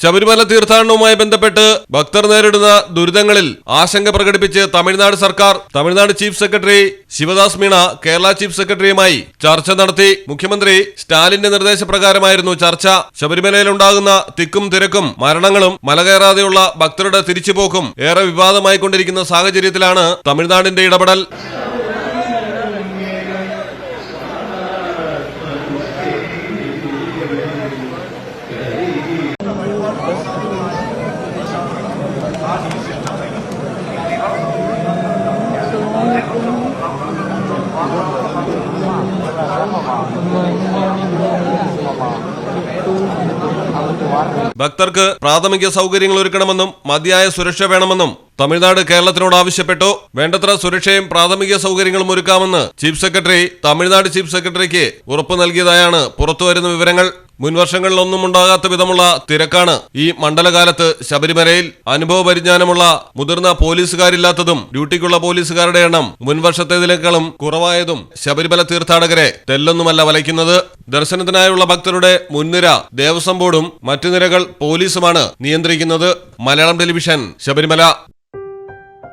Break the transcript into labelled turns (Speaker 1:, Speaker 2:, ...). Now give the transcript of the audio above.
Speaker 1: ശബരിമല തീർത്ഥാടനവുമായി ബന്ധപ്പെട്ട് ഭക്തർ നേരിടുന്ന ദുരിതങ്ങളിൽ ആശങ്ക പ്രകടിപ്പിച്ച് തമിഴ്നാട് സർക്കാർ Tamil Nadu chief secretary Shivdas Meena Kerala chief സെക്രട്ടറിയുമായി ചർച്ച നടത്തി. മുഖ്യമന്ത്രി സ്റ്റാലിന്റെ നിർദ്ദേശപ്രകാരമായിരുന്നു ചർച്ച. ശബരിമലയിലുണ്ടാകുന്ന തിക്കും തിരക്കും മരണങ്ങളും മലകയറാതെയുള്ള ഭക്തരുടെ തിരിച്ചുപോക്കും ഏറെ വിവാദമായിക്കൊണ്ടിരിക്കുന്ന സാഹചര്യത്തിലാണ് തമിഴ്നാടിന്റെ ഇടപെടൽ. ഭക്തർക്ക് പ്രാഥമിക സൗകര്യങ്ങൾ ഒരുക്കണമെന്നും മതിയായ സുരക്ഷ വേണമെന്നും തമിഴ്നാട് കേരളത്തിനോട് ആവശ്യപ്പെട്ടു. വേണ്ടത്ര സുരക്ഷയും പ്രാഥമിക സൗകര്യങ്ങളും ഒരുക്കാമെന്ന് ചീഫ് സെക്രട്ടറി തമിഴ്നാട് ചീഫ് സെക്രട്ടറിക്ക് ഉറപ്പു നൽകിയതായാണ് പുറത്തുവരുന്ന വിവരങ്ങൾ. മുൻവർഷങ്ങളിലൊന്നും ഉണ്ടാകാത്ത വിധമുള്ള തിരക്കാണ് ഈ മണ്ഡലകാലത്ത് ശബരിമലയിൽ. അനുഭവ പരിജ്ഞാനമുള്ള മുതിർന്ന പോലീസുകാരില്ലാത്തതും ഡ്യൂട്ടിക്കുള്ള പോലീസുകാരുടെ എണ്ണം മുൻവർഷത്തേതിനേക്കാളും കുറവായതും ശബരിമല തീർത്ഥാടകരെ തെല്ലൊന്നുമല്ല വലയ്ക്കുന്നത്. ദർശനത്തിനായുള്ള ഭക്തരുടെ മുൻനിര ദേവസ്വം ബോർഡും മറ്റു നിരകൾ പോലീസുമാണ് നിയന്ത്രിക്കുന്നത്. മലയാളം ടെലിവിഷൻ ശബരിമല.